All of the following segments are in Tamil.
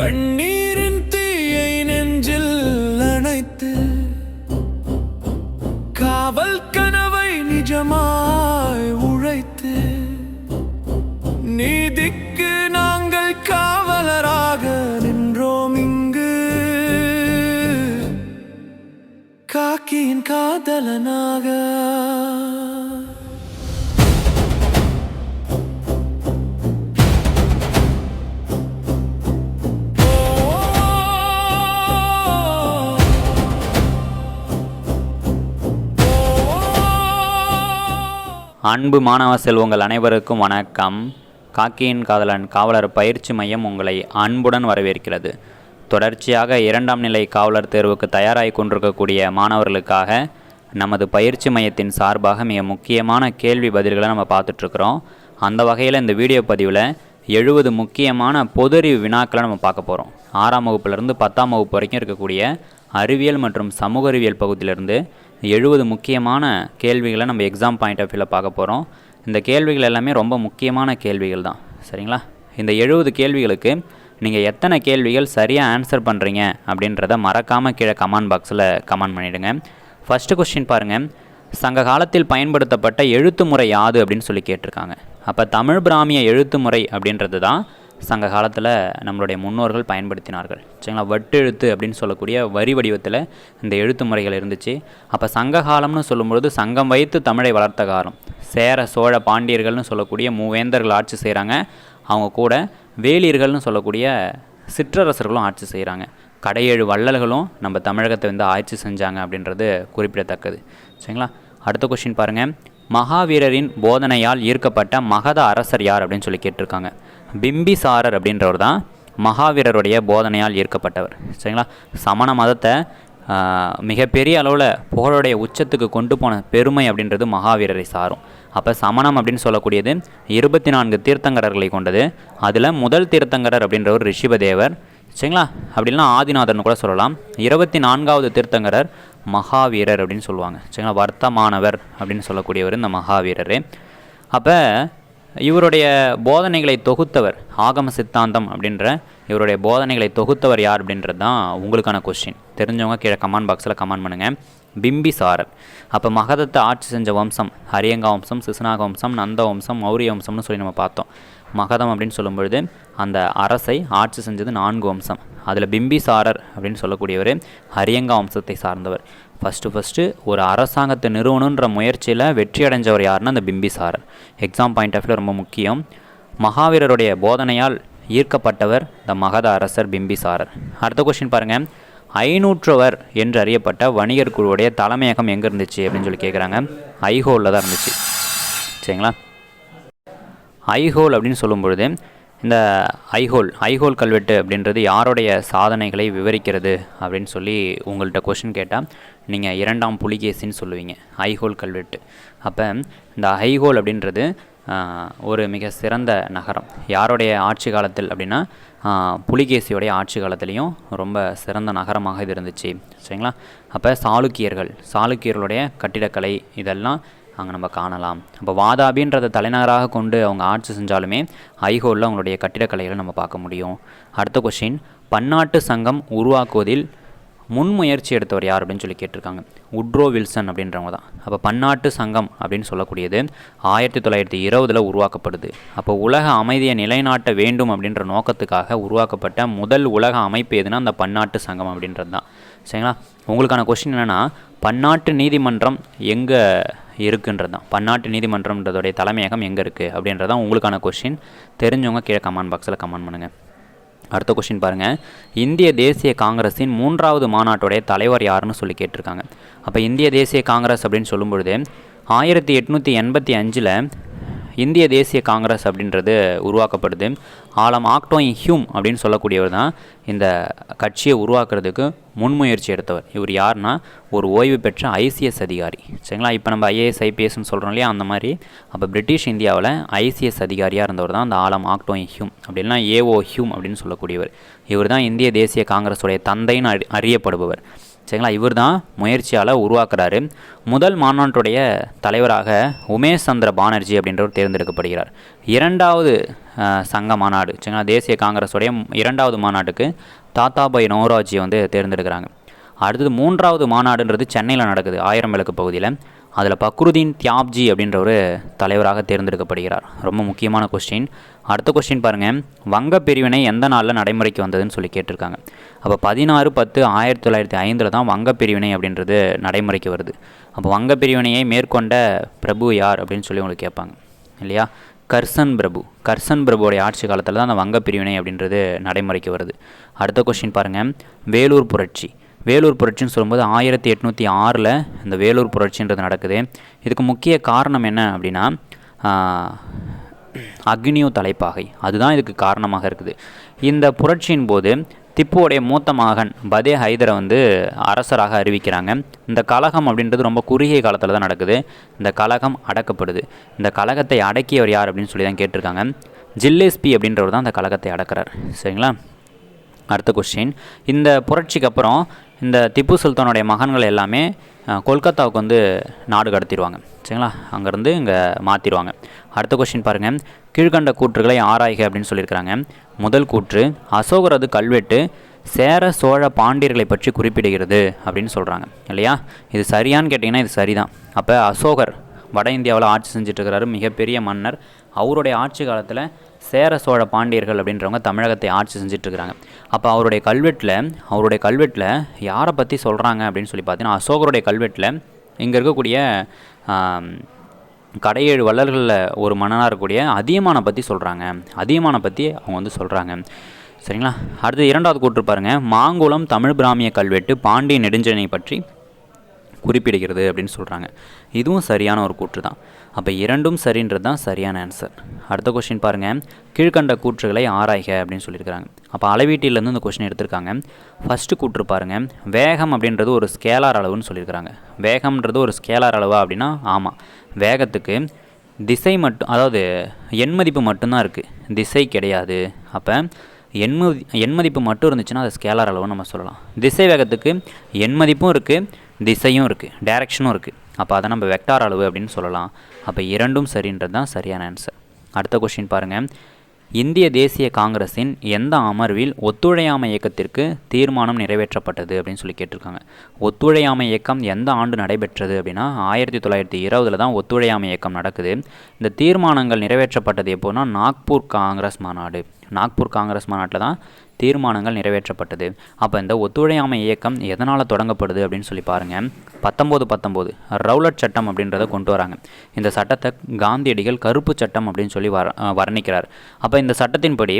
கண்ணீரின் அன்பு மாணவ செல்வங்கள் அனைவருக்கும் வணக்கம். காக்கியின் காதலன் காவலர் பயிற்சி மையம் உங்களை அன்புடன் வரவேற்கிறது. தொடர்ச்சியாக இரண்டாம் நிலை காவலர் தேர்வுக்கு தயாராகி கொண்டிருக்கக்கூடிய மாணவர்களுக்காக நமது பயிற்சி மையத்தின் சார்பாக மிக முக்கியமான கேள்வி பதில்களை நம்ம பார்த்துட்ருக்குறோம். அந்த வகையில் இந்த வீடியோ பதிவில் எழுபது முக்கியமான பொதறிவு வினாக்களை நம்ம பார்க்க போகிறோம் ஆறாம் வகுப்புலேருந்து பத்தாம் வகுப்பு வரைக்கும் இருக்கக்கூடிய அறிவியல் மற்றும் சமூக அறிவியல் பகுதியிலிருந்து எழுபது முக்கியமான கேள்விகளை நம்ம எக்ஸாம் பாயிண்ட் ஆஃப் வியூவில் பார்க்க போகிறோம் இந்த கேள்விகள் எல்லாமே ரொம்ப முக்கியமான கேள்விகள் தான். சரிங்களா? இந்த எழுபது கேள்விகளுக்கு நீங்கள் எத்தனை கேள்விகள் சரியாக ஆன்சர் பண்ணுறீங்க அப்படின்றத மறக்காமல் கீழே கமெண்ட் பாக்ஸில் கமெண்ட் பண்ணிவிடுங்க ஃபஸ்ட்டு கொஸ்டின் பாருங்கள் சங்க காலத்தில் பயன்படுத்தப்பட்ட எழுத்து முறை யாது அப்படின்னு சொல்லி கேட்டிருக்காங்க. அப்போ தமிழ் பிராமிய எழுத்து முறை அப்படின்றது தான் சங்க காலத்தில் நம்மளுடைய முன்னோர்கள் பயன்படுத்தினார்கள். சரிங்களா? வட்டெழுத்து அப்படின்னு சொல்லக்கூடிய வரி வடிவத்தில் இந்த எழுத்து முறைகள் இருந்துச்சு. அப்போ சங்க காலம்னு சொல்லும்பொழுது சங்கம் வைத்து தமிழை வளர்த்த காலம். சேர சோழ பாண்டியர்கள்னு சொல்லக்கூடிய மூவேந்தர்கள் ஆட்சி செய்கிறாங்க அவங்க கூட வேலியர்கள்னு சொல்லக்கூடிய சிற்றரசர்களும் ஆட்சி செய்கிறாங்க கடையேழு வள்ளல்களும் நம்ம தமிழகத்தை வந்து ஆட்சி செஞ்சாங்க அப்படின்றது குறிப்பிடத்தக்கது. சரிங்களா? அடுத்த கொஷின் பாருங்கள் மகாவீரரின் போதனையால் ஈர்க்கப்பட்ட மகத அரசர் யார் அப்படின்னு சொல்லி கேட்டிருக்காங்க. பிம்பிசாரர் அப்படின்றவர் தான் மகாவீரருடைய போதனையால் ஈர்க்கப்பட்டவர். சரிங்களா? சமண மதத்தை மிகப்பெரிய அளவில் புகழுடைய உச்சத்துக்கு கொண்டு போன பெருமை அப்படின்றது மகாவீரரை சாரும். அப்போ சமணம் அப்படின்னு சொல்லக்கூடியது இருபத்தி நான்கு தீர்த்தங்கரர்களை கொண்டது. அதில் முதல் தீர்த்தங்கரர் அப்படின்றவர் ரிஷிபதேவர். சரிங்களா? அப்படின்னா ஆதிநாதர்னு கூட சொல்லலாம். இருபத்தி நான்காவது தீர்த்தங்கரர் மகாவீரர் அப்படின்னு சொல்லுவாங்க. சரிங்களா? வர்த்தமானவர் அப்படின்னு சொல்லக்கூடியவர் இந்த மகாவீரர். அப்போ இவருடைய போதனைகளை தொகுத்தவர் ஆகம சித்தாந்தம் அப்படின்ற இவருடைய போதனைகளை தொகுத்தவர் யார் அப்படின்றது தான் உங்களுக்கான கொஸ்டின் தெரிஞ்சவங்க கீழே கமெண்ட் பாக்ஸில் கமெண்ட் பண்ணுங்கள் பிம்பிசாரர். அப்போ மகதத்தை ஆட்சி செஞ்ச வம்சம் ஹரியங்கா வம்சம் சிசுநாக வம்சம் நந்த வம்சம் மௌரிய வம்சம்னு சொல்லி நம்ம பார்த்தோம். மகதம் அப்படின்னு சொல்லும்பொழுது அந்த அரசை ஆட்சி செஞ்சது நான்கு வம்சம். அதில் பிம்பிசாரர் அப்படின்னு சொல்லக்கூடியவர் ஹரியங்கா வம்சத்தை சார்ந்தவர். ஃபஸ்ட்டு ஃபஸ்ட்டு ஒரு அரசாங்கத்தை நிறுவனன்ற முயற்சியில் வெற்றி அடைஞ்சவர் யாருன்னா அந்த பிம்பிசாரர் எக்ஸாம் பாயிண்ட் ஆஃப் ரொம்ப முக்கியம். மகாவீரருடைய போதனையால் ஈர்க்கப்பட்டவர் இந்த மகத அரசர் பிம்பிசாரர் அடுத்த கொஸ்டின் பாருங்கள் ஐநூற்றவர் என்று அறியப்பட்ட வணிகர் குழுவுடைய தலைமையகம் எங்கே இருந்துச்சு அப்படின்னு சொல்லி கேட்குறாங்க ஐஹோலில் தான் இருந்துச்சு. சரிங்களா? ஐஹோல் அப்படின்னு சொல்லும் பொழுது இந்த ஐஹோல் ஐஹோல் கல்வெட்டு அப்படின்றது யாருடைய சாதனைகளை விவரிக்கிறது அப்படின்னு சொல்லி உங்கள்கிட்ட கொஷின் கேட்டால் நீங்கள் இரண்டாம் புலிகேசின்னு சொல்லுவீங்க ஐஹோல் கல்வெட்டு. அப்போ இந்த ஐஹோல் அப்படின்றது ஒரு மிக சிறந்த நகரம். யாருடைய ஆட்சி காலத்தில் அப்படின்னா புலிகேசியோடைய ஆட்சி காலத்துலேயும் ரொம்ப சிறந்த நகரமாக இது இருந்துச்சு. சரிங்களா? அப்போ சாளுக்கியர்கள் சாளுக்கியர்களுடைய கட்டிடக்கலை இதெல்லாம் அங்கே நம்ம காணலாம். அப்போ வாதாபின்றதை தலைநகராக கொண்டு அவங்க ஆட்சி செஞ்சாலுமே ஐஹோலில் அவங்களுடைய கட்டிடக்கலைகளை நம்ம பார்க்க முடியும். அடுத்த கொஷின் பன்னாட்டு சங்கம் உருவாக்குவதில் முன்முயற்சி எடுத்தவர் யார் அப்படின்னு சொல்லி கேட்டிருக்காங்க. உட்ரோ வில்சன் அப்படின்றவங்க தான். அப்போ பன்னாட்டு சங்கம் அப்படின்னு சொல்லக்கூடியது ஆயிரத்தி தொள்ளாயிரத்தி இருபதில் உருவாக்கப்படுது. அப்போ உலக அமைதியை நிலைநாட்ட வேண்டும் அப்படின்ற நோக்கத்துக்காக உருவாக்கப்பட்ட முதல் உலக அமைப்பு எதுனா அந்த பன்னாட்டு சங்கம் அப்படின்றது தான். சரிங்களா? உங்களுக்கான கொஸ்டின் என்னென்னா பன்னாட்டு நீதிமன்றம் எங்கே இருக்குன்றது தான் பன்னாட்டு நீதிமன்றம்ன்றதுடைய தலைமையகம் எங்கே இருக்குது அப்படின்றது தான் உங்களுக்கான கொஸ்டின் தெரிஞ்சவங்க கீழே கமெண்ட் பாக்ஸில் கமெண்ட் பண்ணுங்கள் அடுத்த கொஸ்டின் பாருங்கள் இந்திய தேசிய காங்கிரஸின் மூன்றாவது மாநாட்டுடைய தலைவர் யாருன்னு சொல்லி கேட்டிருக்காங்க. அப்போ இந்திய தேசிய காங்கிரஸ் அப்படின்னு சொல்லும்பொழுது ஆயிரத்தி எட்நூற்றி எண்பத்தி அஞ்சில் இந்திய தேசிய காங்கிரஸ் அப்படின்றது உருவாக்கப்படுது. ஆலம் ஆக்டோய் ஹியூம் அப்படின்னு சொல்லக்கூடியவர் தான் இந்த கட்சியை உருவாக்குறதுக்கு முன்முயற்சி எடுத்தவர். இவர் யாருன்னா? ஒரு ஓய்வு பெற்ற ஐசிஎஸ் அதிகாரி. சரிங்களா? இப்போ நம்ம ஐஏஎஸ் ஐபிஎஸ்ன்னு சொல்கிறோம் இல்லையா? அந்த மாதிரி. அப்போ பிரிட்டிஷ் இந்தியாவில் ஐசிஎஸ் அதிகாரியாக இருந்தவர் தான் அந்த ஆலம் ஆக்டோய் ஹியூம். அப்படின்னா ஏஓ ஹியூம் அப்படின்னு சொல்லக்கூடியவர். இவர் தான் இந்திய தேசிய காங்கிரஸுடைய தந்தைன்னு அறி அறியப்படுபவர். சரிங்களா? இவர் தான் முயற்சியால் உருவாக்குறாரு. முதல் மாநாட்டுடைய தலைவராக உமேஷ் சந்திர பானர்ஜி அப்படின்றவர் தேர்ந்தெடுக்கப்படுகிறார். இரண்டாவது சங்க மாநாடு சரிங்களா? தேசிய காங்கிரஸுடைய இரண்டாவது மாநாட்டுக்கு தாத்தாபாய் நோராஜி வந்து தேர்ந்தெடுக்கிறாங்க. அடுத்தது மூன்றாவது மாநாடுன்றது சென்னையில் நடக்குது ஆயிரம் விளக்கு பகுதியில். அதில் பக்ருதீன் தியாப்ஜி அப்படின்ற ஒரு தலைவராக தேர்ந்தெடுக்கப்படுகிறார். ரொம்ப முக்கியமான கொஸ்டின் அடுத்த கொஸ்டின் பாருங்கள் வங்க பிரிவினை எந்த நாளில் நடைமுறைக்கு வந்ததுன்னு சொல்லி கேட்டிருக்காங்க. அப்போ பதினாறு பத்து ஆயிரத்தி தொள்ளாயிரத்தி ஐந்தில் தான் வங்க பிரிவினை அப்படின்றது நடைமுறைக்கு வருது. அப்போ வங்க பிரிவினையை மேற்கொண்ட பிரபு யார் அப்படின்னு சொல்லி உங்களுக்கு கேட்பாங்க. இல்லையா? கர்சன் பிரபு. கர்சன் பிரபுவோடைய ஆட்சி காலத்தில் தான் அந்த வங்க பிரிவினை அப்படின்றது நடைமுறைக்கு வருது. அடுத்த கொஸ்டின் பாருங்கள் வேலூர் புரட்சி. வேலூர் புரட்சின்னு சொல்லும்போது ஆயிரத்தி எட்நூற்றி ஆறில் இந்த வேலூர் புரட்சின்றது நடக்குது. இதுக்கு முக்கிய காரணம் என்ன அப்படின்னா அக்னியோ தலைப்பாகை. அதுதான் இதுக்கு காரணமாக இருக்குது. இந்த புரட்சியின் போது திப்புவோடைய மூத்த மகன் பதே ஹைதரை வந்து அரசராக அறிவிக்கிறாங்க. இந்த கலகம் அப்படின்றது ரொம்ப குறுகிய காலத்தில் தான் நடக்குது. இந்த கலகம் அடக்கப்படுது. இந்த கலகத்தை அடக்கியவர் யார் அப்படின்னு சொல்லி தான் கேட்டிருக்காங்க. ஜில்லேஸ்பி அப்படின்றவர் தான் அந்த கலகத்தை அடக்கிறார். சரிங்களா? அடுத்த கொஸ்டின் இந்த புரட்சிக்கு அப்புறம் இந்த திப்பு சுல்தானுடைய மகன்கள் எல்லாமே கொல்கத்தாவுக்கு வந்து நாடு கடத்திடுவாங்க. சரிங்களா? அங்கேருந்து இங்கே மாற்றிடுவாங்க அடுத்த கொஸ்டின் பாருங்கள் கீழ்கண்ட கூற்றுகளை ஆராய்க அப்படின்னு சொல்லியிருக்கிறாங்க. முதல் கூற்று அசோகரது கல்வெட்டு சேர சோழ பாண்டியர்களை பற்றி குறிப்பிடுகிறது அப்படின்னு சொல்கிறாங்க இல்லையா? இது சரியான்னு கேட்டிங்கன்னா இது சரிதான். அப்போ அசோகர் வட இந்தியாவில் ஆட்சி செஞ்சுட்டு இருக்கிறாரு மிகப்பெரிய மன்னர். அவருடைய ஆட்சி காலத்தில் சேர சோழ பாண்டியர்கள் அப்படின்றவங்க தமிழகத்தை ஆட்சி செஞ்சிட்ருக்கிறாங்க. அப்போ அவருடைய கல்வெட்டில் அவருடைய கல்வெட்டில் யாரை பற்றி சொல்கிறாங்க அப்படின்னு சொல்லி பார்த்தீங்கன்னா அசோகருடைய கல்வெட்டில் இங்கே இருக்கக்கூடிய கடையேழு வள்ளல்களில் ஒரு மன்னனாக இருக்கக்கூடிய அதியமானை பற்றி சொல்கிறாங்க அதியமானை பற்றி அவங்க வந்து சொல்கிறாங்க சரிங்களா? அடுத்து இரண்டாவது கூற்று பாருங்க. மாங்குளம் தமிழ் பிராமிய கல்வெட்டு பாண்டிய நெடுஞ்சனை பற்றி குறிப்பிடுகிறது அப்படின்னு சொல்கிறாங்க இதுவும் சரியான ஒரு கூற்று தான். அப்போ இரண்டும் சரின்றது தான் சரியான ஆன்சர் அடுத்த கொஷின் பாருங்கள் கீழ்கண்ட கூற்றுகளை ஆராய்க அப்படின்னு சொல்லியிருக்கிறாங்க. அப்போ அளவீட்டிலேருந்து இந்த கொஷின் எடுத்திருக்காங்க. ஃபஸ்ட்டு கூற்று பாருங்கள் வேகம் அப்படின்றது ஒரு ஸ்கேலார் அளவுன்னு சொல்லியிருக்கிறாங்க. வேகம்ன்றது ஒரு ஸ்கேலார் அளவா அப்படின்னா ஆமாம் வேகத்துக்கு திசை மட்டும் அதாவது எண் மதிப்பு மட்டும்தான் இருக்குது திசை கிடையாது. அப்போ எண்மதி எண்மதிப்பு மட்டும் இருந்துச்சுன்னா அது ஸ்கேலார் அளவுன்னு நம்ம சொல்லலாம். திசை வேகத்துக்கு எண்மதிப்பும் இருக்குது திசையும் இருக்குது டேரெக்ஷனும் இருக்குது அப்போ அதை நம்ம வெக்டார் அளவு அப்படின்னு சொல்லலாம். அப்போ இரண்டும் சரின்றது தான் சரியான ஆன்சர் அடுத்த கொஸ்டின் பாருங்கள் இந்திய தேசிய காங்கிரஸின் எந்த அமர்வில் ஒத்துழையாமை இயக்கத்திற்கு தீர்மானம் நிறைவேற்றப்பட்டது அப்படின்னு சொல்லி கேட்டிருக்காங்க. ஒத்துழையாமை இயக்கம் எந்த ஆண்டு நடைபெற்றது அப்படின்னா ஆயிரத்தி தொள்ளாயிரத்தி இருபதில் தான் ஒத்துழையாமை இயக்கம் நடக்குது. இந்த தீர்மானங்கள் நிறைவேற்றப்பட்டது எப்போன்னா நாக்பூர் காங்கிரஸ் மாநாடு. நாக்பூர் காங்கிரஸ் மாநாட்டில் தான் தீர்மானங்கள் நிறைவேற்றப்பட்டது. அப்போ இந்த ஒத்துழையாமை இயக்கம் எதனால் தொடங்கப்படுது அப்படின்னு சொல்லி பாருங்கள் பத்தொம்போது பத்தொம்போது ரவுலட் சட்டம் அப்படின்றத கொண்டு வராங்க. இந்த சட்டத்தை காந்தியடிகள் கருப்பு சட்டம் அப்படின்னு சொல்லி வர வர்ணிக்கிறார். அப்போ இந்த சட்டத்தின்படி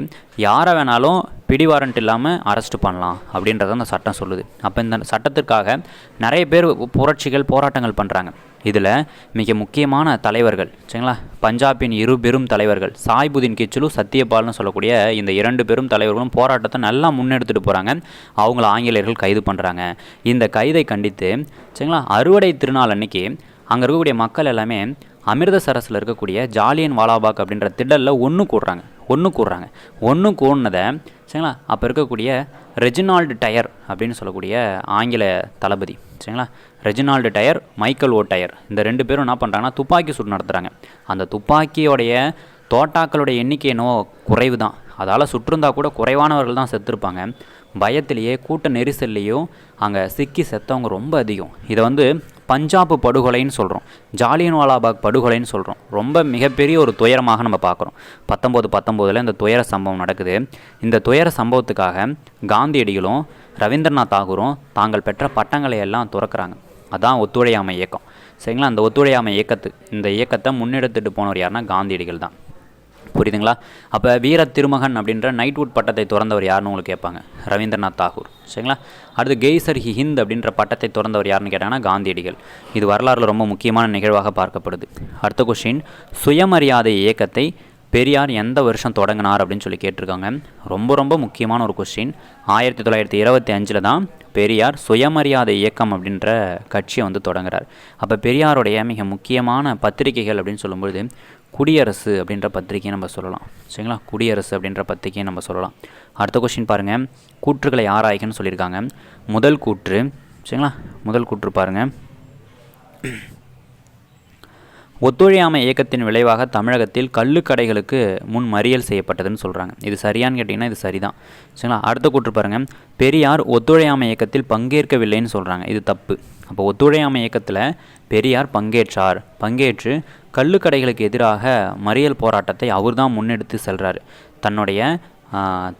யாரை வேணாலும் பிடி வாரண்ட் இல்லாமல் அரெஸ்ட் பண்ணலாம் அப்படின்றத அந்த சட்டம் சொல்லுது. அப்போ இந்த சட்டத்திற்காக நிறைய பேர் புரட்சிகள் போராட்டங்கள் பண்ணுறாங்க இதில் மிக முக்கியமான தலைவர்கள் சரிங்களா? பஞ்சாபின் இரு பெரும் தலைவர்கள் சாய்புதீன் கிச்சுலு சத்தியபால்னு சொல்லக்கூடிய இந்த இரண்டு பெரும் தலைவர்களும் போராட்டத்தை நல்லா முன்னெடுத்துட்டு போகிறாங்க அவங்கள ஆங்கிலேயர்கள் கைது பண்ணுறாங்க இந்த கைதை கண்டித்து சரிங்களா அறுவடை திருநாள் அன்னைக்கு அங்கே இருக்கக்கூடிய மக்கள் எல்லாமே அமிர்தசரஸில் இருக்கக்கூடிய ஜாலியன் வாலாபாக் அப்படின்ற திடலில் ஒன்று கூடுறாங்க ஒன்று கூடுறாங்க. ஒன்று கூடினதை சரிங்களா அப்போ இருக்கக்கூடிய ரெஜினால்டு டயர் அப்படின்னு சொல்லக்கூடிய ஆங்கில தளபதி சரிங்களா Reginald Dyer Michael O'Dwyer. இந்த ரெண்டு பேரும் என்ன பண்ணுறாங்கன்னா துப்பாக்கி சூடு நடத்துகிறாங்க அந்த துப்பாக்கியோடைய தோட்டாக்களுடைய எண்ணிக்கை என்னவோ குறைவு தான் அதால் சுற்றிருந்தா கூட குறைவானவர்கள் தான் செத்துருப்பாங்க. பயத்திலேயே கூட்ட நெரிசல்லையும் அங்கே சிக்கி செத்தவங்க ரொம்ப அதிகம். இதை வந்து பஞ்சாப் படுகொலைன்னு சொல்கிறோம் ஜாலியன்வாலாபாக் படுகொலைன்னு சொல்கிறோம் ரொம்ப மிகப்பெரிய ஒரு துயரமாக நம்ம பார்க்குறோம் பத்தொம்போது பத்தொம்போதில் இந்த துயர சம்பவம் நடக்குது. இந்த துயர சம்பவத்துக்காக காந்தியடிகளும் ரவீந்திரநாத் தாகூரும் தாங்கள் பெற்ற பட்டங்களை எல்லாம் துறக்கிறாங்க. அதான் ஒத்துழையாமை இயக்கம். சரிங்களா? அந்த ஒத்துழையாமை இயக்கத்து இந்த இயக்கத்தை முன்னெடுத்துட்டு போனவர் யாருன்னா காந்தியடிகள் தான். புரியுதுங்களா? அப்போ வீர திருமகன் அப்படின்ற நைட்வுட் பட்டத்தை திறந்தவர் யாருன்னு உங்களுக்கு கேட்பாங்க. ரவீந்திரநாத் தாகூர். சரிங்களா? அடுத்து கெய்சர் ஹி ஹிந்த் அப்படின்ற பட்டத்தை திறந்தவர் யாருன்னு கேட்டாங்கன்னா காந்தியடிகள். இது வரலாறுல ரொம்ப முக்கியமான நிகழ்வாக பார்க்கப்படுது. அடுத்த கொஸ்டின் சுயமரியாதை இயக்கத்தை பெரியார் எந்த வருஷம் தொடங்கினார் அப்படின்னு சொல்லி கேட்டிருக்காங்க. ரொம்ப ரொம்ப முக்கியமான ஒரு கொஸ்டின் ஆயிரத்தி தொள்ளாயிரத்தி இருபத்தி அஞ்சில் தான் பெரியார் சுயமரியாதை இயக்கம் அப்படின்ற கட்சியை வந்து தொடங்குறார். அப்போ பெரியாருடைய மிக முக்கியமான பத்திரிகைகள் அப்படின்னு சொல்லும்பொழுது குடியரசு அப்படின்ற பத்திரிகையை நம்ம சொல்லலாம். சரிங்களா? குடியரசு அப்படின்ற பத்திரிகையை நம்ம சொல்லலாம். அடுத்த கொஸ்டின் பாருங்கள் கூற்றுகளை ஆராய்கன்னு சொல்லியிருக்காங்க. முதல் கூற்று சரிங்களா? முதல் கூற்று பாருங்கள் ஒத்துழையாமை இயக்கத்தின் விளைவாக தமிழகத்தில் கள்ளுக்கடைகளுக்கு முன் மறியல் செய்யப்பட்டதுன்னு சொல்கிறாங்க இது சரியான்னு கேட்டிங்கன்னா இது சரிதான். சரிங்களா? அடுத்த கூற்று பாருங்கள் பெரியார் ஒத்துழையாமை இயக்கத்தில் பங்கேற்கவில்லைன்னு சொல்கிறாங்க இது தப்பு. அப்போ ஒத்துழையாமை இயக்கத்தில் பெரியார் பங்கேற்றார். பங்கேற்று கள்ளுக்கடைகளுக்கு எதிராக மறியல் போராட்டத்தை அவர் தான் முன்னெடுத்து செல்கிறார் தன்னுடைய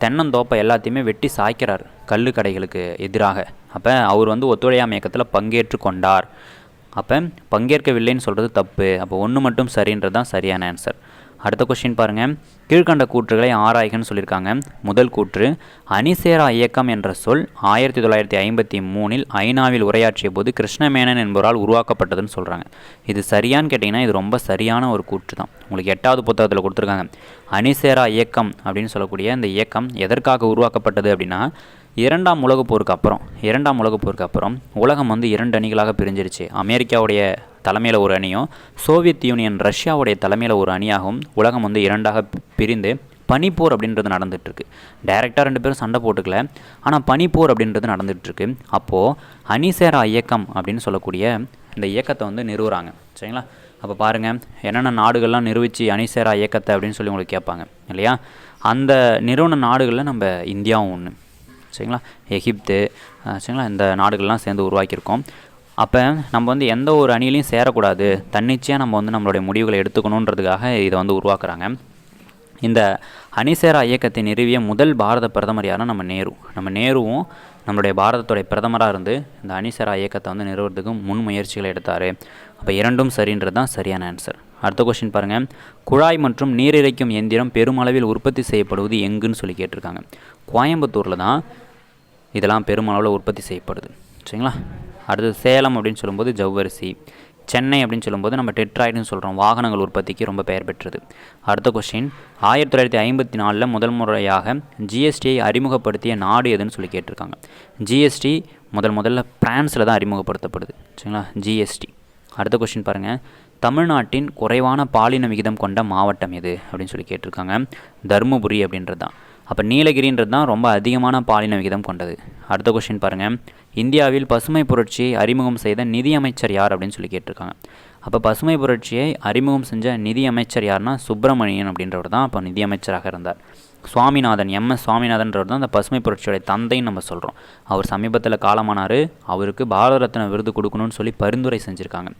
தென்னந்தோப்பை எல்லாத்தையுமே வெட்டி சாய்க்கிறார் கள்ளுக்கடைகளுக்கு எதிராக. அப்போ அவர் வந்து ஒத்துழையாமை இயக்கத்தில் பங்கேற்று கொண்டார். அப்போ பங்கேற்கவில்லைன்னு சொல்கிறது தப்பு. அப்போ ஒன்று மட்டும் சரின்றது தான் சரியான ஆன்சர் அடுத்த கொஸ்டின் பாருங்கள் கீழ்கண்ட கூற்றுகளை ஆராய்கன்னு சொல்லியிருக்காங்க. முதல் கூற்று அணிசேரா இயக்கம் என்ற சொல் ஆயிரத்தி தொள்ளாயிரத்தி ஐம்பத்தி மூணில் ஐநாவில் உரையாற்றிய போது கிருஷ்ணமேனன் என்பவரால் உருவாக்கப்பட்டதுன்னு சொல்கிறாங்க இது சரியான்னு கேட்டிங்கன்னா இது ரொம்ப சரியான ஒரு கூற்று தான். உங்களுக்கு எட்டாவது புத்தகத்தில் கொடுத்துருக்காங்க. அணிசேரா இயக்கம் அப்படின்னு சொல்லக்கூடிய இந்த இயக்கம் எதற்காக உருவாக்கப்பட்டது அப்படின்னா இரண்டாம் உலகப் போருக்கு அப்புறம் இரண்டாம் உலகப் போருக்கு அப்புறம் உலகம் வந்து இரண்டு அணிகளாக பிரிஞ்சிருச்சு. அமெரிக்காவுடைய தலைமையில் ஒரு அணியும் சோவியத் யூனியன் ரஷ்யாவுடைய தலைமையில் ஒரு அணியாகவும் உலகம் வந்து இரண்டாக பிரிந்து பனிப்போர் அப்படின்றது நடந்துகிட்ருக்கு டைரெக்டாக ரெண்டு பேரும் சண்டை போட்டுக்கல ஆனால் பனிப்போர் அப்படின்றது நடந்துகிட்ருக்கு அப்போது அணிசேரா இயக்கம் அப்படின்னு சொல்லக்கூடிய இந்த இயக்கத்தை வந்து நிறுவுறாங்க. சரிங்களா? அப்போ பாருங்கள் என்னென்ன நாடுகள்லாம் நிறுவிச்சு அணிசேரா இயக்கத்தை அப்படின்னு சொல்லி உங்களுக்கு கேட்பாங்க இல்லையா? அந்த நிறுவன நாடுகளில் நம்ம இந்தியாவும் ஒன்று சரிங்களா? எகிப்து சரிங்களா? இந்த நாடுகள்லாம் சேர்ந்து உருவாக்கியிருக்கோம். அப்போ நம்ம வந்து எந்த ஒரு அணியிலையும் சேரக்கூடாது. தன்னிச்சையாக நம்ம வந்து நம்மளுடைய முடிவுகளை எடுத்துக்கணுன்றதுக்காக இதை வந்து உருவாக்குறாங்க. இந்த அணிசேரா இயக்கத்தை நிறுவிய முதல் பாரத பிரதமர் யாரும் நம்ம நேரு. நம்ம நேருவும் நம்மளுடைய பாரதத்துடைய பிரதமராக இருந்து இந்த அணிசேரா இயக்கத்தை வந்து நிறுவனத்துக்கு முன் முயற்சிகளை எடுத்தார். அப்போ இரண்டும் சரின்றது தான் சரியான ஆன்சர் அடுத்த கொஸ்டின் பாருங்கள் குழாய் மற்றும் நீரிறைக்கும் எந்திரம் பெருமளவில் உற்பத்தி செய்யப்படுவது எங்குன்னு சொல்லி கேட்டிருக்காங்க. கோயம்புத்தூரில் தான் இதெல்லாம் பெருமளவில் உற்பத்தி செய்யப்படுது. சரிங்களா? அடுத்து சேலம் அப்படின்னு சொல்லும்போது ஜவ்வரிசி சென்னை அப்படின்னு சொல்லும்போது நம்ம டெட்ராய்டுன்னு சொல்கிறோம் வாகனங்கள் உற்பத்திக்கு ரொம்ப பெயர் பெற்றது. அடுத்த கொஸ்டின் ஆயிரத்தி தொள்ளாயிரத்தி ஐம்பத்தி நாலில் முதல் முறையாக ஜிஎஸ்டியை அறிமுகப்படுத்திய நாடு எதுன்னு சொல்லி கேட்டிருக்காங்க. ஜிஎஸ்டி முதல் முதல்ல பிரான்ஸில் தான் அறிமுகப்படுத்தப்படுது. சரிங்களா? ஜிஎஸ்டி அடுத்த கொஸ்டின் பாருங்கள் தமிழ்நாட்டின் குறைவான பாலின விகிதம் கொண்ட மாவட்டம் எது? அப்படின்னு சொல்லி கேட்டிருக்காங்க. தருமபுரி அப்படின்றது தான் அப்போ நீலகிரின்றது தான் ரொம்ப அதிகமான பாலின விகிதம் கொண்டது. அடுத்த கொஸ்டின் பாருங்கள் இந்தியாவில் பசுமை புரட்சியை அறிமுகம் செய்த நிதியமைச்சர் யார் அப்படின்னு சொல்லி கேட்டிருக்காங்க. அப்போ பசுமை புரட்சியை அறிமுகம் செஞ்ச நிதியமைச்சர் யார்னா சுப்பிரமணியன் அப்படின்றவர் தான் அப்போ நிதியமைச்சராக இருந்தார். சுவாமிநாதன் எம்எஸ் சுவாமிநாதன்றவர் தான் அந்த பசுமை புரட்சியோடைய தந்தைன்னு நம்ம சொல்கிறோம் அவர் சமீபத்தில் காலமானார். அவருக்கு பாரத ரத்ன விருது கொடுக்கணும்னு சொல்லி பரிந்துரை செஞ்சுருக்காங்க.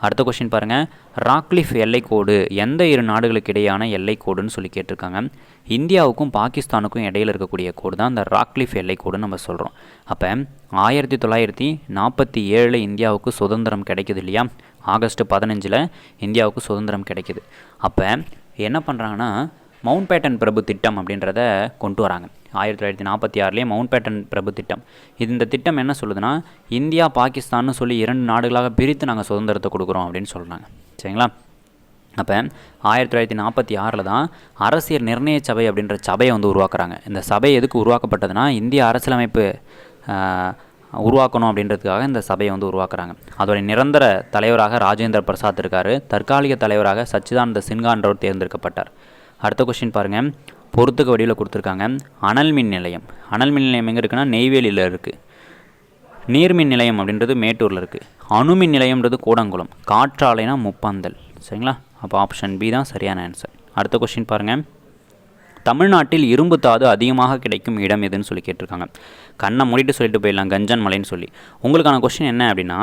அடுத்த கொஷின் பாருங்கள் ராக்லிஃப் எல்லைக்கோடு எந்த இரு நாடுகளுக்கு இடையான எல்லைக்கோடுன்னு சொல்லி கேட்டிருக்காங்க. இந்தியாவுக்கும் பாகிஸ்தானுக்கும் இடையில் இருக்கக்கூடிய கோடு தான் இந்த ராக்லிஃப் எல்லைக்கோடுன்னு நம்ம சொல்கிறோம் அப்போ ஆயிரத்தி தொள்ளாயிரத்தி நாற்பத்தி ஏழில் இந்தியாவுக்கு சுதந்திரம் கிடைக்குது இல்லையா? ஆகஸ்ட் பதினஞ்சில் இந்தியாவுக்கு சுதந்திரம் கிடைக்குது. அப்போ என்ன பண்ணுறாங்கன்னா மவுண்ட் பேட்டன் பிரபு திட்டம் அப்படின்றத கொண்டு வராங்க. ஆயிரத்தி தொள்ளாயிரத்தி நாற்பத்தி ஆறுலேயே மவுண்ட் பேட்டன் பிரபு திட்டம். இது இந்த திட்டம் என்ன சொல்லுதுன்னா இந்தியா பாகிஸ்தான்னு சொல்லி இரண்டு நாடுகளாக பிரித்து நாங்கள் சுதந்திரத்தை கொடுக்குறோம் அப்படின்னு சொல்கிறாங்க சரிங்களா? அப்போ ஆயிரத்தி தொள்ளாயிரத்தி நாற்பத்தி ஆறில் தான் அரசியல் நிர்ணய சபை அப்படின்ற சபையை வந்து உருவாக்குறாங்க. இந்த சபை எதுக்கு உருவாக்கப்பட்டதுன்னா இந்திய அரசியலமைப்பு உருவாக்கணும் அப்படின்றதுக்காக இந்த சபையை வந்து உருவாக்குறாங்க. அதோடைய நிரந்தர தலைவராக ராஜேந்திர பிரசாத் இருக்கார். தற்காலிக தலைவராக சச்சிதானந்த சின்ஹான்றவர் தேர்ந்தெடுக்கப்பட்டார். அடுத்த கொஸ்டின் பாருங்கள் பொறுத்துக்க வடிவில் கொடுத்துருக்காங்க. அனல் மின் நிலையம். அனல் மின் நிலையம் எங்கே இருக்குன்னா நெய்வேலியில் இருக்குது நீர்மின் நிலையம் அப்படின்றது மேட்டூரில் இருக்குது அணுமின் நிலையம்ன்றது கூடங்குளம். காற்றாலைனா முப்பந்தல். சரிங்களா? அப்போ ஆப்ஷன் பி தான் சரியான ஆன்சர் அடுத்த கொஸ்டின் பாருங்கள் தமிழ்நாட்டில் இரும்பு தாது அதிகமாக கிடைக்கும் இடம் எதுன்னு சொல்லி கேட்டிருக்காங்க. கண்ணை மூடிட்டு சொல்லிட்டு போயிடலாம். கஞ்சன் மலைன்னு சொல்லி. உங்களுக்கான கொஸ்டின் என்ன அப்படின்னா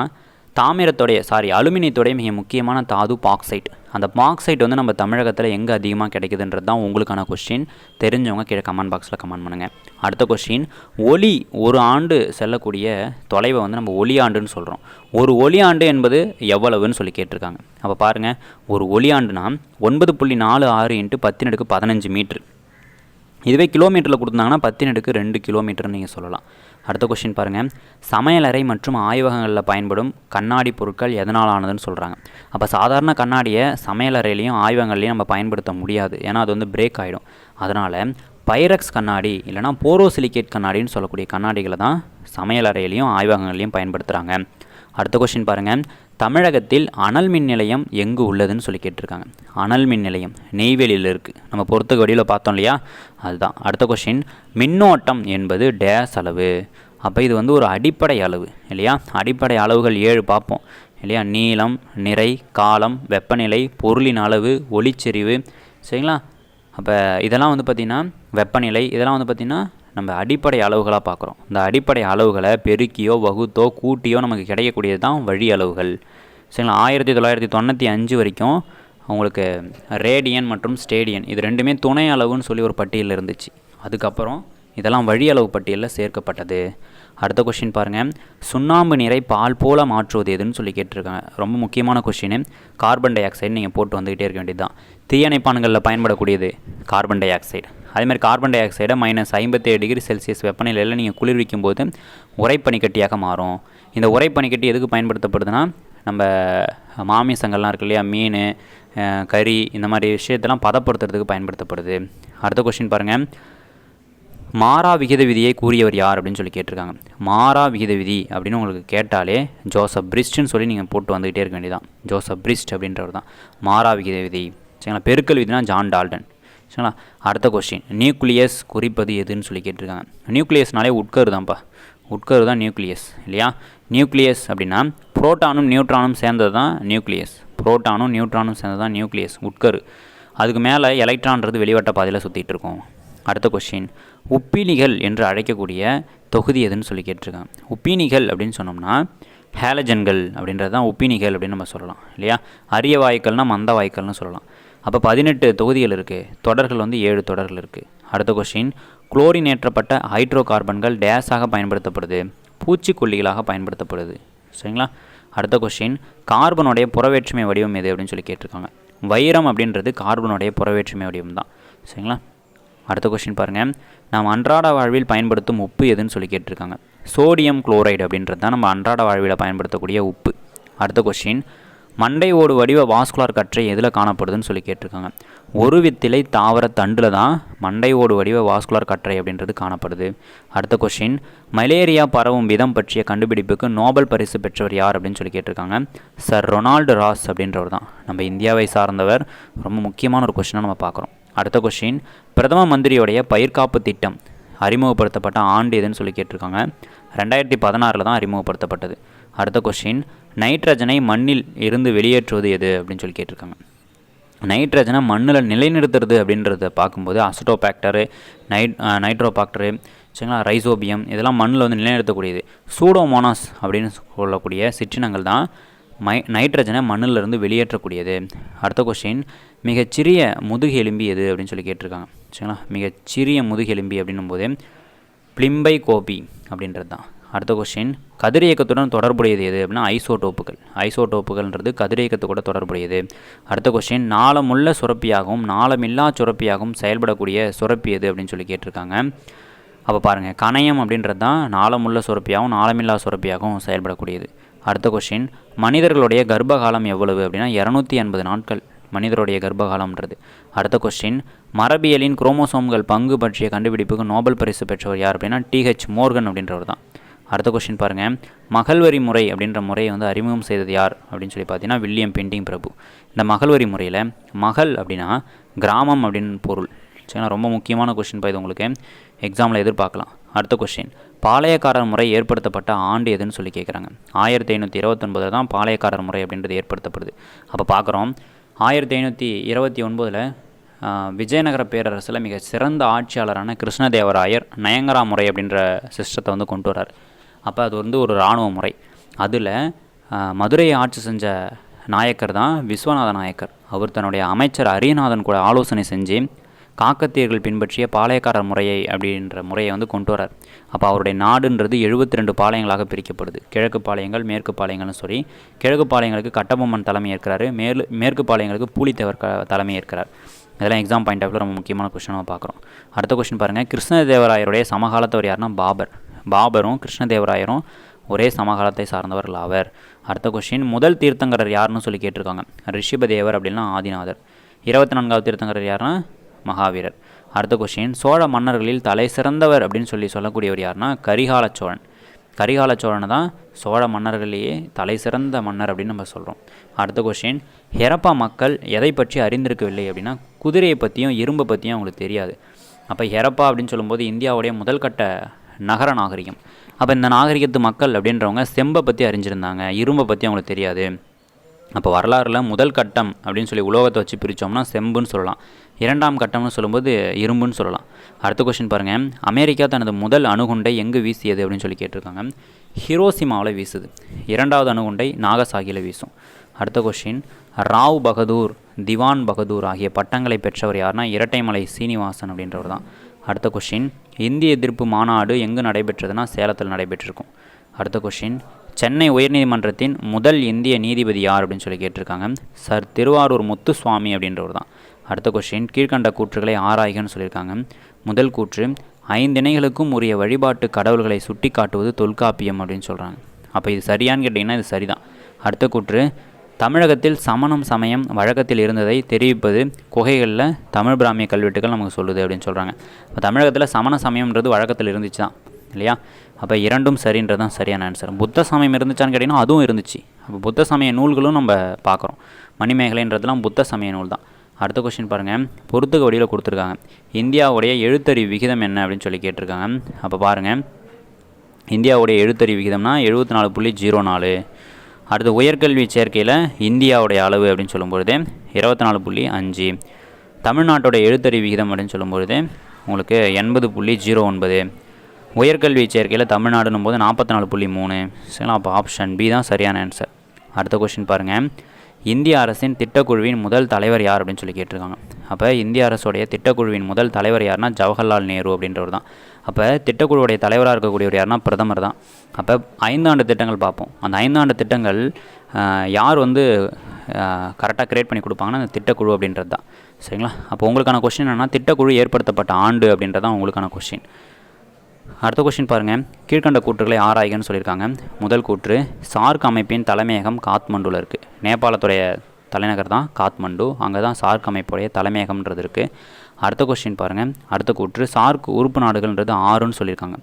தாமிரத்தோடைய சாரி அலுமினியத்தோடைய மிக முக்கியமான தாது பாக்சைட் அந்த பாக்சைட் வந்து நம்ம தமிழகத்தில் எங்கே அதிகமாக கிடைக்குதுன்றது தான் உங்களுக்கான கொஸ்டின் தெரிஞ்சவங்க கீழே கமெண்ட் பாக்ஸில் கமெண்ட் பண்ணுங்கள் அடுத்த கொஸ்டின் ஒலி ஒரு ஆண்டு செல்லக்கூடிய தொலைவை வந்து நம்ம ஒளியாண்டுன்னு சொல்கிறோம் ஒரு ஒளியாண்டு ஆண்டு என்பது எவ்வளவுன்னு சொல்லி கேட்டிருக்காங்க. அப்போ பாருங்கள் ஒரு ஒளியாண்டுனா ஒன்பது புள்ளி நாலு ஆறு இன்ட்டு பத்தினடுக்கு பதினஞ்சு மீட்ரு. இதுவே கிலோமீட்டரில் கொடுத்தாங்கன்னா பத்தினடுக்கு ரெண்டு கிலோமீட்டர்னு நீங்கள் சொல்லலாம். அடுத்த கொஷின் பாருங்கள் சமையலறை மற்றும் ஆய்வகங்களில் பயன்படும் கண்ணாடி பொருட்கள் எதனால் ஆனதுன்னு சொல்கிறாங்க அப்போ சாதாரண கண்ணாடியை சமையலறையிலையும் ஆய்வகங்கள்லையும் நம்ம பயன்படுத்த முடியாது. ஏன்னா அது வந்து பிரேக் ஆகிடும் அதனால் பைரக்ஸ் கண்ணாடி இல்லைனா போரோசிலிகேட் கண்ணாடின்னு சொல்லக்கூடிய கண்ணாடிகளை தான் சமையலறையிலையும் ஆய்வகங்கள்லையும் பயன்படுத்துகிறாங்க அடுத்த கொஷின் பாருங்கள் தமிழகத்தில் அனல் மின் நிலையம் எங்கு உள்ளதுன்னு சொல்லி கேட்டிருக்காங்க. அனல் மின் நிலையம் நெய்வேலியில் இருக்குது நம்ம பொறுத்த வடியில் பார்த்தோம் இல்லையா? அதுதான். அடுத்த கொஷின் மின்னோட்டம் என்பது டேஸ் அளவு. அப்போ இது வந்து ஒரு அடிப்படை அளவு இல்லையா? அடிப்படை அளவுகள் ஏழு பார்ப்போம் இல்லையா? நீளம் நிறை காலம் வெப்பநிலை பொருளின் அளவு ஒளிச்செறிவு சரிங்களா? அப்போ இதெல்லாம் வந்து பார்த்திங்கன்னா வெப்பநிலை இதெல்லாம் வந்து பார்த்திங்கன்னா நம்ம அடிப்படை அளவுகளாக பார்க்குறோம். இந்த அடிப்படை அளவுகளை பெருக்கியோ வகுத்தோ கூட்டியோ நமக்கு கிடைக்கக்கூடியது தான் வழி அளவுகள். சரிங்களா? ஆயிரத்தி தொள்ளாயிரத்தி தொண்ணூற்றி அஞ்சு வரைக்கும் அவங்களுக்கு ரேடியன் மற்றும் ஸ்டேடியன் இது ரெண்டுமே துணை அளவுன்னு சொல்லி ஒரு பட்டியலில் இருந்துச்சு. அதுக்கப்புறம் இதெல்லாம் வழி அளவு பட்டியலில் சேர்க்கப்பட்டது. அடுத்த கொஷின் பாருங்கள் சுண்ணாம்பு நீரை பால் போல மாற்றுவது எதுன்னு சொல்லி கேட்டிருக்காங்க. ரொம்ப முக்கியமான கொஷின் கார்பன் டை ஆக்சைடு நீங்கள் போட்டு வந்துக்கிட்டே இருக்க வேண்டியது தான் தீயணைப்பான்களில் பயன்படக்கூடியது கார்பன் டை ஆக்சைடு. அதேமாதிரி கார்பன் டை ஆக்சைடை மைனஸ் ஐம்பத்தேழு டிகிரி செல்சியஸ் வெப்பநிலையில் நீங்கள் குளிர்விக்கும் போது உரைப்பனிக்கட்டியாக மாறும். இந்த உரைப்பனிக்கட்டி எதுக்கு பயன்படுத்தப்படுதுன்னா நம்ம மாமிசங்கள்லாம் இருக்கு இல்லையா மீன் கறி இந்த மாதிரி விஷயத்தெல்லாம் பதப்படுத்துறதுக்கு பயன்படுத்தப்படுது. அடுத்த கொஷின் பாருங்கள் மாறா விகித விதியை கூறியவர் யார் அப்படின்னு சொல்லி கேட்டிருக்காங்க. மாறா விகித விதி அப்படின்னு உங்களுக்கு கேட்டாலே ஜோசப் பிரிஸ்ட்னு சொல்லி நீங்கள் போட்டு வந்துக்கிட்டே இருக்க வேண்டியதான் ஜோசப் பிரிஸ்ட் அப்படின்றவர் தான் மாறா விகித விதி. சரிங்களா? பெருக்கல் விதினா ஜான் டால்டன். சரிங்களா அடுத்த கொஸ்டின் நியூக்ளியஸ் குறிப்பது எதுன்னு சொல்லி கேட்டிருக்காங்க. நியூக்ளியஸ்னாலே உட்கரு தான்ப்பா. உட்கரு தான் நியூக்ளியஸ் இல்லையா? நியூக்ளியஸ் அப்படின்னா புரோட்டானும் நியூட்ரானும் சேர்ந்தது தான் நியூக்ளியஸ் புரோட்டானும் நியூட்ரானும் சேர்ந்தது தான் நியூக்ளியஸ் உட்கரு. அதுக்கு மேலே எலக்ட்ரான்றது வெளிவட்ட பாதையில் சுற்றிட்டு இருக்கும். அடுத்த கொஸ்டின் உப்பீனிகள் என்று அழைக்கக்கூடிய தொகுதி எதுன்னு சொல்லி கேட்டிருக்காங்க. உப்பீனிகள் அப்படின்னு சொன்னோம்னா ஹேலஜன்கள் அப்படின்றது தான் உப்பீனிகள் அப்படின்னு நம்ம சொல்லலாம் இல்லையா? அரிய வாயுக்கள்னால் மந்த வாயுக்கள்னு சொல்லலாம். அப்போ பதினெட்டு தொகுதிகள் இருக்குது தொடர்கள் வந்து ஏழு தொடர்கள் இருக்குது அடுத்த கொஷின் குளோரினேற்றப்பட்ட ஹைட்ரோ கார்பன்கள் டேஸாக பயன்படுத்தப்படுது பூச்சிக்கொல்லிகளாக பயன்படுத்தப்படுது. சரிங்களா? அடுத்த கொஷின் கார்பனுடைய புறவேற்றுமை வடிவம் எது அப்படின்னு சொல்லி கேட்டிருக்காங்க. வைரம் அப்படின்றது கார்பனுடைய புறவேற்றுமை வடிவம் தான் சரிங்களா? அடுத்த கொஷின் பாருங்கள் நாம் அன்றாட வாழ்வில் பயன்படுத்தும் உப்பு எதுன்னு சொல்லி கேட்டிருக்காங்க. சோடியம் குளோரைடு அப்படின்றது தான் நம்ம அன்றாட வாழ்வில் பயன்படுத்தக்கூடிய உப்பு. அடுத்த கொஷின் மண்டை ஓடு வடிவ வாஸ்குலார் கற்றை எதில் காணப்படுதுன்னு சொல்லி கேட்டிருக்காங்க. ஒரு வித்திலை தாவர தண்டில் தான் மண்டை ஓடு வடிவ வாஸ்குலார் கற்றை அப்படின்றது காணப்படுது. அடுத்த கொஷின் மலேரியா பரவும் விதம் பற்றிய கண்டுபிடிப்புக்கு நோபல் பரிசு பெற்றவர் யார் அப்படின்னு சொல்லி கேட்டிருக்காங்க. சர் ரொனால்டு ராஸ் அப்படின்றவர் தான். நம்ம இந்தியாவை சார்ந்தவர். ரொம்ப முக்கியமான ஒரு கொஸ்டினாக நம்ம பார்க்குறோம். அடுத்த கொஷின் பிரதம மந்திரியோடைய பயிர்காப்பு திட்டம் அறிமுகப்படுத்தப்பட்ட ஆண்டு எதுன்னு சொல்லி கேட்டிருக்காங்க. ரெண்டாயிரத்தி பதினாறில் தான் அறிமுகப்படுத்தப்பட்டது. அடுத்த கொஸ்டின் நைட்ரஜனை மண்ணில் இருந்து வெளியேற்றுவது எது அப்படின்னு சொல்லி கேட்டிருக்காங்க. நைட்ரஜனை மண்ணில் நிலைநிறுத்துறது அப்படின்றத பார்க்கும்போது அசட்டோபேக்டரு நைட் நைட்ரோபாக்டரு சரிங்களா ரைசோபியம் இதெல்லாம் மண்ணில் வந்து நிலைநிறுத்தக்கூடியது. சூடோமோனாஸ் அப்படின்னு சொல்லக்கூடிய சிற்றினங்கள் தான் மை நைட்ரஜனை மண்ணில் இருந்து வெளியேற்றக்கூடியது. அடுத்த கொஸ்டின் மிகச்சிறிய முதுகு எலும்பி எது அப்படின்னு சொல்லி கேட்டிருக்காங்க. சரிங்களா மிகச்சிறிய முதுகு எலும்பி அப்படின்னும் போது பிளிம்பை கோபி அப்படின்றது தான். அடுத்த கொஸ்டின் கதிரியக்கத்துடன் தொடர்புடையது எது அப்படின்னா ஐசோடோப்புகள். ஐசோடோப்புகள்ன்றது கதிரியக்கத்து கூட தொடர்புடையது. அடுத்த கொஸ்டின் நாளமுள்ள சுரப்பியாகவும் நாளமில்லா சுரப்பியாகவும் செயல்படக்கூடிய சுரப்பி எது அப்படின்னு சொல்லி கேட்டிருக்காங்க. அப்போ பாருங்கள் கணையம் அப்படின்றது தான் நாளமுள்ள சுரப்பியாகவும் நாளமில்லா சுரப்பியாகவும் செயல்படக்கூடியது. அடுத்த கொஸ்டின் மனிதர்களுடைய கர்ப்பகாலம் எவ்வளவு அப்படின்னா இரநூத்தி எண்பது நாட்கள். மனிதருடைய கர்ப்பகாலம்ன்றது. அடுத்த கொஸ்டின் மரபியலின் குரோமோசோம்கள் பங்கு பற்றிய கண்டுபிடிப்புக்கு நோபல் பரிசு பெற்றவர் யார் அப்படின்னா டிஹெச் மோர்கன் அப்படின்றவர் தான் அடுத்த கொஸ்டின் பாருங்கள் மகள்வரி முறை அப்படின்ற முறையை வந்து அறிமுகம் செய்தது யார்? அப்படின்னு சொல்லி பார்த்தீங்கன்னா வில்லியம் பெயிண்டிங் பிரபு. இந்த மகள்வரி முறையில் மகள் அப்படின்னா கிராமம் அப்படின்னு பொருள். சரிங்களா? ரொம்ப முக்கியமான கொஸ்டின் இது உங்களுக்கு. எக்ஸாமில் எதிர்பார்க்கலாம். அடுத்த கொஸ்டின் பாளையக்காரர் முறை ஏற்படுத்தப்பட்ட ஆண்டு எதுன்னு சொல்லி கேட்குறாங்க ஆயிரத்தி ஐநூற்றி இருபத்தொன்பதில் தான் பாளையக்காரர் முறை அப்படின்றது ஏற்படுத்தப்படுது. அப்போ பார்க்குறோம் ஆயிரத்தி ஐநூற்றி இருபத்தி ஒன்பதில் விஜயநகர பேரரசில் மிக சிறந்த ஆட்சியாளரான கிருஷ்ணதேவராயர் நயங்கரா முறை அப்படின்ற சிஸ்டத்தை வந்து கொண்டு வரார் அப்போ அது வந்து ஒரு இராணுவ முறை. அதில் மதுரையை ஆட்சி செஞ்ச நாயக்கர் தான் விஸ்வநாத நாயக்கர். அவர் தன்னுடைய அமைச்சர் அரியநாதன் கூட ஆலோசனை செஞ்சு காக்கத்தியர்கள் பின்பற்றிய பாளையக்காரர் முறையை அப்படின்ற முறையை வந்து கொண்டு வரார் அப்போ அவருடைய நாடுன்றது எழுபத்தி ரெண்டு பாளையங்களாக பிரிக்கப்படுது. கிழக்கு பாளையங்கள் மேற்கு பாளையங்கள்னு சொல்லி கிழக்கு பாளையங்களுக்கு கட்டபொம்மன் தலைமை ஏற்கிறாரு மேல் மேற்கு பாளையங்களுக்கு பூலித்தேவர் க தலைமை ஏற்கிறார். இதெல்லாம் எக்ஸாம் பாயிண்ட் ஆஃப் ரொம்ப முக்கியமான கொஸ்டினாக நம்ம பார்க்குறோம். அடுத்த கொஸ்டின் பாருங்கள் கிருஷ்ணதேவராயருடைய சமகாலத்தவர் யாருன்னா பாபர். பாபரும் கிருஷ்ணதேவராயரும் ஒரே சமகாலத்தை சார்ந்தவர்கள் ஆவர். அடுத்த கொஷின் முதல் தீர்த்தங்கரர் யாருன்னு சொல்லி கேட்டிருக்காங்க. ரிஷிபதேவர் அப்படின்னா ஆதிநாதர். இருபத்தி நான்காவது தீர்த்தங்கரர் யாருன்னா? மகாவீரர். அடுத்த கொஷின் சோழ மன்னர்களில் தலை சிறந்தவர் அப்படின்னு சொல்லி சொல்லக்கூடியவர் யாருன்னா? கரிகால சோழன். கரிகால சோழனை தான் சோழ மன்னர்களையே தலை சிறந்த மன்னர் அப்படின்னு நம்ம சொல்கிறோம் அடுத்த கொஷின் ஹெரப்பா மக்கள் எதை பற்றி அறிந்திருக்கவில்லை அப்படின்னா குதிரையை பற்றியும் இரும்பை பற்றியும் அவங்களுக்கு தெரியாது. அப்போ ஹெரப்பா அப்படின்னு சொல்லும்போது இந்தியாவுடைய முதல் கட்ட நகர நாகரிகம். அப்போ இந்த நாகரிகத்து மக்கள் அப்படின்றவங்க செம்பை பற்றி அறிஞ்சிருந்தாங்க இரும்பை பற்றி அவங்களுக்கு தெரியாது. அப்போ வரலாறில் முதல் கட்டம் அப்படின்னு சொல்லி உலோகத்தை வச்சு பிரித்தோம்னா செம்புன்னு சொல்லலாம். இரண்டாம் கட்டம்னு சொல்லும்போது இரும்புன்னு சொல்லலாம். அடுத்த கொஸ்டின் பாருங்கள் அமெரிக்கா தனது முதல் அணுகுண்டை எங்கே வீசியது அப்படின்னு சொல்லி கேட்டிருக்காங்க. ஹிரோசிமாவில் வீசுது. இரண்டாவது அணுகுண்டை நாகசாகியில் வீசும். அடுத்த கொஸ்டின் ராவ் பகதூர் திவான் பகதூர் ஆகிய பட்டங்களை பெற்றவர் யாருன்னா இரட்டைமலை சீனிவாசன் அப்படின்றவர் தான் அடுத்த கொஷின் இந்திய எதிர்ப்பு மாநாடு எங்கு நடைபெற்றதுன்னா சேலத்தில் நடைபெற்றிருக்கும். அடுத்த கொஷின் சென்னை உயர்நீதிமன்றத்தின் முதல் இந்திய நீதிபதி யார் அப்படின்னு சொல்லி கேட்டிருக்காங்க. சர் திருவாரூர் முத்துசுவாமி அப்படின்றவர் தான். அடுத்த கொஷின் கீழ்கண்ட கூற்றுகளை ஆராய்கன்னு சொல்லியிருக்காங்க. முதல் கூற்று. ஐந்திணைகளுக்கும் உரிய வழிபாட்டு கடவுள்களை சுட்டி காட்டுவது தொல்காப்பியம் அப்படின்னு சொல்கிறாங்க அப்போ இது சரியான்னு கேட்டிங்கன்னா இது சரிதான். அடுத்த கூற்று. தமிழகத்தில் சமணம் சமயம் வழக்கத்தில் இருந்ததை தெரிவிப்பது குகைகளில் தமிழ் பிராமிய கல்வெட்டுகள் நமக்கு சொல்லுது அப்படின்னு சொல்கிறாங்க இப்போ தமிழகத்தில் சமண சமயம்ன்றது வழக்கத்தில் இருந்துச்சு தான் இல்லையா? அப்போ இரண்டும் சரின்றது தான் சரியான ஆன்சர் புத்த சமயம் இருந்துச்சான்னு கேட்டிங்கன்னா அதுவும் இருந்துச்சு. அப்போ புத்த சமய நூல்களும் நம்ம பார்க்குறோம். மணிமேகலைன்றதுலாம் புத்த சமய நூல் தான். அடுத்த கொஸ்டின் பாருங்கள் பொறுத்துக்க வடிவில் கொடுத்துருக்காங்க. இந்தியாவுடைய எழுத்தறிவு விகிதம் என்ன அப்படின்னு சொல்லி கேட்டிருக்காங்க. அப்போ பாருங்கள் இந்தியாவுடைய எழுத்தறிவு விகிதம்னா எழுபத்தி நாலு புள்ளி ஜீரோ நாலு. அடுத்து உயர்கல்வி சேர்க்கையில் இந்தியாவுடைய அளவு அப்படின்னு சொல்லும்பொழுது இருபத்தி நாலு புள்ளி அஞ்சு. தமிழ்நாட்டோட எழுத்தறி விகிதம் அப்படின்னு சொல்லும்பொழுது உங்களுக்கு எண்பது புள்ளி ஜீரோ ஒன்பது. உயர்கல்வி சேர்க்கையில் தமிழ்நாடுன்னும் போது நாற்பத்தி நாலு புள்ளி மூணு. சரிங்களா? அப்போ ஆப்ஷன் பி தான் சரியான ஆன்சர் அடுத்த கொஷின் பாருங்கள் இந்திய அரசின் திட்டக்குழுவின் முதல் தலைவர் யார் அப்படின்னு சொல்லி கேட்டிருக்காங்க. அப்போ இந்திய அரசுடைய திட்டக்குழுவின் முதல் தலைவர் யாருன்னா ஜவஹர்லால் நேரு அப்படின்றவர் தான் அப்போ திட்டக்குழுவுடைய தலைவராக இருக்கக்கூடியவர் யாருன்னா பிரதமர் தான். அப்போ ஐந்தாண்டு திட்டங்கள் பார்ப்போம். அந்த ஐந்தாண்டு திட்டங்கள் யார் வந்து கரெக்டாக க்ரியேட் பண்ணி கொடுப்பாங்கன்னா அந்த திட்டக்குழு அப்படின்றது தான். சரிங்களா? அப்போ உங்களுக்கான கொஷின் என்னென்னா திட்டக்குழு ஏற்படுத்தப்பட்ட ஆண்டு அப்படின்றது தான் உங்களுக்கான கொஷின் அடுத்த கொஸ்டின் பாருங்கள் கீழ்கண்ட கூற்றுகளை ஆராய்கன்னு சொல்லியிருக்காங்க. முதல் கூற்று சார்க் அமைப்பின் தலைமையகம் காத்மண்டுவில் இருக்குது நேபாளத்துடைய தலைநகர் தான் காத்மண்டு. அங்கே தான் சார்க் அமைப்புடைய தலைமையகம்ன்றது இருக்குது அடுத்த கொஸ்டின் பாருங்கள் அடுத்த கூற்று சார்க் உறுப்பு நாடுகள்ன்றது ஆறுன்னு சொல்லியிருக்காங்க.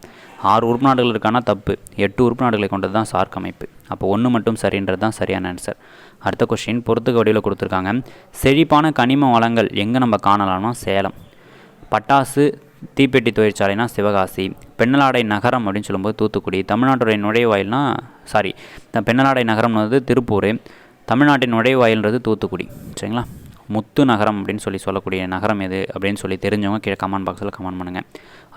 ஆறு உறுப்பு நாடுகள் இருக்கானா தப்பு. எட்டு உறுப்பு நாடுகளை கொண்டது தான் சார்க் அமைப்பு. அப்போ ஒன்று மட்டும் சரின்றது தான் சரியான ஆன்சர் அடுத்த கொஸ்டின் பொறுத்துக்கு வடிவில் கொடுத்துருக்காங்க. செழிப்பான கனிம வளங்கள் எங்கே நம்ம காணலாம்னா சேலம். பட்டாசு தீப்பெட்டி தொழிற்சாலைனா சிவகாசி. பெண்ணலாடை நகரம் அப்படின்னு சொல்லும்போது தூத்துக்குடி. தமிழ்நாட்டுடைய நுழைவாயில்னா சாரி பெண்ணலாடை நகரம்னு வந்து திருப்பூர். தமிழ்நாட்டின் நுழைவாயில்ன்றது தூத்துக்குடி. சரிங்களா? முத்து நகரம் அப்படின்னு சொல்லி சொல்லக்கூடிய நகரம் எது அப்படின்னு சொல்லி தெரிஞ்சவங்க கீழே கமெண்ட் பாக்ஸில் கமெண்ட் பண்ணுங்கள்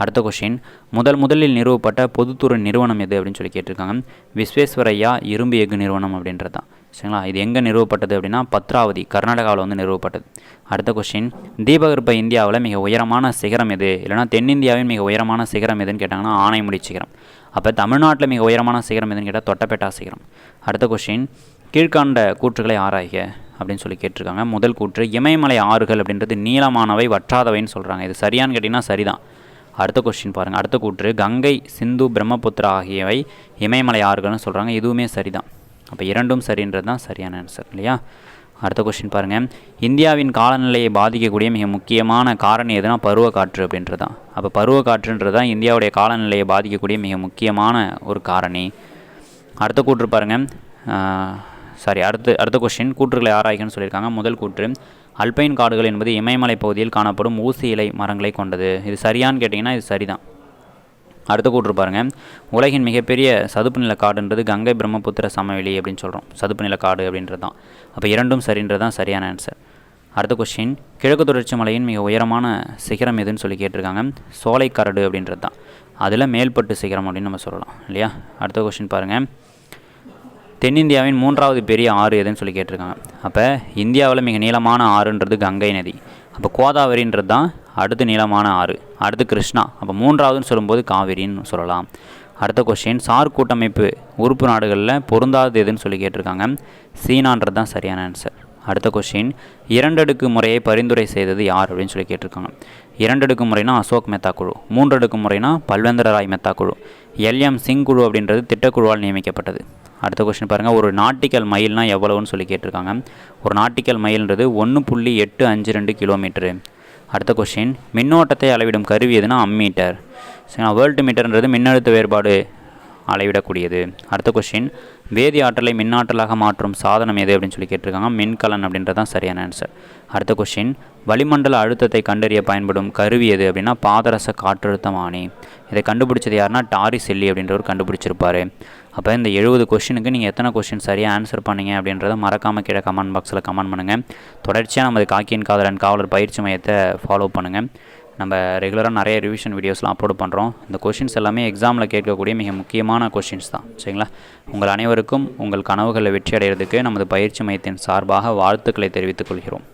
அடுத்த கொஷின் முதல் முதலில் நிறுவப்பட்ட பொதுத்துறை நிறுவனம் எது அப்படின்னு சொல்லி கேட்டிருக்காங்க. விஸ்வேஸ்வரையா இரும்பு எஃகு நிறுவனம் அப்படின்றது தான் சரிங்களா? இது எங்கே நிறுவப்பட்டது அப்படின்னா பத்ராவதி கர்நாடகாவில் வந்து நிறுவப்பட்டது. அடுத்த கொஸ்டின் தீபகற்ப இந்தியாவில் மிக உயரமான சிகரம் எது? இல்லைனா தென்னிந்தியாவின் மிக உயரமான சிகரம் எதுன்னு கேட்டாங்கன்னா ஆனைமுடி சிகரம். அப்போ தமிழ்நாட்டில் மிக உயரமான சிகரம் எதுன்னு கேட்டால் தொட்டப்பேட்டா சிகரம். அடுத்த கொஸ்டின் கீழ்காண்ட கூற்றுகளை ஆராய்க அப்படின்னு சொல்லி கேட்டிருக்காங்க. முதல் கூற்று இமயமலை ஆறுகள் அப்படின்றது நீளமானவை வற்றாதவைன்னு சொல்கிறாங்க இது சரியான்னு கேட்டிங்கன்னா சரிதான். அடுத்த கொஸ்டின் பாருங்கள் அடுத்த கூற்று கங்கை சிந்து பிரம்மபுத்திரா ஆகியவை இமயமலை ஆறுகள்னு சொல்கிறாங்க இதுவுமே சரிதான். அப்போ இரண்டும் சரின்றது தான் சரியான ஆன்சர் இல்லையா? அடுத்த கொஸ்டின் பாருங்கள் இந்தியாவின் காலநிலையை பாதிக்கக்கூடிய மிக முக்கியமான காரணி எதுனா பருவக்காற்று அப்படின்றது தான். அப்போ பருவக்காற்றுன்றது தான் இந்தியாவுடைய காலநிலையை பாதிக்கக்கூடிய மிக முக்கியமான ஒரு காரணி. அடுத்த கூற்று பாருங்கள் சாரி அடுத்து அடுத்த கொஸ்டின் கூற்றுகளை ஆராய்கன்னு சொல்லியிருக்காங்க. முதல் கூற்று அல்பைன் காடுகள் என்பது இமயமலை பகுதியில் காணப்படும் ஊசி இலை மரங்களை கொண்டது. இது சரியான்னு கேட்டிங்கன்னா இது சரிதான். அடுத்த கூற்று பாருங்கள் உலகின் மிகப்பெரிய சதுப்பு நில காடுன்றது கங்கை பிரம்மபுத்திர சமவெளி அப்படின்னு சொல்கிறோம் சதுப்பு நில காடு அப்படின்றது தான் அப்போ இரண்டும் சரின்றது தான் சரியான ஆன்சர் அடுத்த கொஸ்டின் கிழக்கு தொடர்ச்சி மலையின் மிக உயரமான சிகரம் எதுன்னு சொல்லி கேட்டிருக்காங்க. சோலைக்கரடு அப்படின்றது தான் அதில் மேல்பட்டு சிகரம் அப்படின்னு நம்ம சொல்லலாம் இல்லையா? அடுத்த கொஸ்டின் பாருங்கள் தென்னிந்தியாவின் மூன்றாவது பெரிய ஆறு எதுன்னு சொல்லி கேட்டிருக்காங்க. அப்போ இந்தியாவில் மிக நீளமான ஆறுன்றது கங்கை நதி. அப்போ கோதாவரின்றது தான் அடுத்து நீளமான ஆறு. அடுத்து கிருஷ்ணா. அப்போ மூன்றாவதுன்னு சொல்லும்போது காவிரின்னு சொல்லலாம். அடுத்த கொஸ்டின் சார் கூட்டமைப்பு உறுப்பு நாடுகளில் பொருந்தாதது எதுன்னு சொல்லி கேட்டிருக்காங்க. சீனான்றது தான் சரியான ஆன்சர் அடுத்த கொஸ்டின் இரண்டடுக்கு முறையை பரிந்துரை செய்தது யார் அப்படின்னு சொல்லி கேட்டிருக்காங்க. இரண்டடுக்கு முறைனா அசோக் மெத்தா குழு. மூன்றடுக்கு முறைனா பல்வேந்திர ராய் மெத்தா குழு. எல்எம் சிங் குழு அப்படின்றது திட்டக்குழுவால் நியமிக்கப்பட்டது. அடுத்த கொஸ்டின் பாருங்கள் ஒரு நாட்டிக்கல் மைல்னால் எவ்வளவுன்னு சொல்லி கேட்டிருக்காங்க. ஒரு நாட்டிக்கல் மைல்ன்றது ஒன்று புள்ளி எட்டு அஞ்சு ரெண்டு கிலோமீட்டரு அடுத்த கொஸ்டின் மின்னோட்டத்தை அளவிடும் கருவி எதுனா அம்மீட்டர் சரிங்களா? வேர்ல்டு மீட்டர்ன்றது மின்னழுத்த வேறுபாடு அளவிடக்கூடியது. அடுத்த கொஷின் வேதி ஆற்றலை மின்னாற்றலாக மாற்றும் சாதனம் எது அப்படின்னு சொல்லி கேட்டிருக்காங்க. மின்கலன் அப்படின்றது தான் சரியான ஆன்சர் அடுத்த கொஷின் வளிமண்டல அழுத்தத்தை கண்டறிய பயன்படும் கருவி எது அப்படின்னா பாதரச காற்றழுத்தமானி. இதை கண்டுபிடிச்சது யாருன்னா டாரி செல்லி அப்படின்றவர் கண்டுபிடிச்சிருப்பாரு. அப்போ இந்த எழுபது கொஷினுக்கு நீங்கள் எத்தனை கொஷின் சரியாக ஆன்சர் பண்ணீங்க அப்படின்றத மறக்காமல் கீழே கமெண்ட் பாக்ஸில் கமெண்ட் பண்ணுங்கள் தொடர்ச்சியாக நமது காக்கியின் காதலன் காவலர் பயிற்சி மையத்தை ஃபாலோ பண்ணுங்கள் நம்ம ரெகுலராக நிறைய ரிவிஷன் வீடியோஸ்லாம் அப்லோட் பண்ணுறோம் இந்த கொஷின்ஸ் எல்லாமே எக்ஸாமில் கேட்கக்கூடிய மிக முக்கியமான கொஷின்ஸ் தான். சரிங்களா? உங்கள் அனைவருக்கும் உங்கள் கனவுகளை வெற்றி அடைகிறதுக்கு நமது பயிற்சி மையத்தின் சார்பாக வாழ்த்துக்களை தெரிவித்துக் கொள்கிறோம்.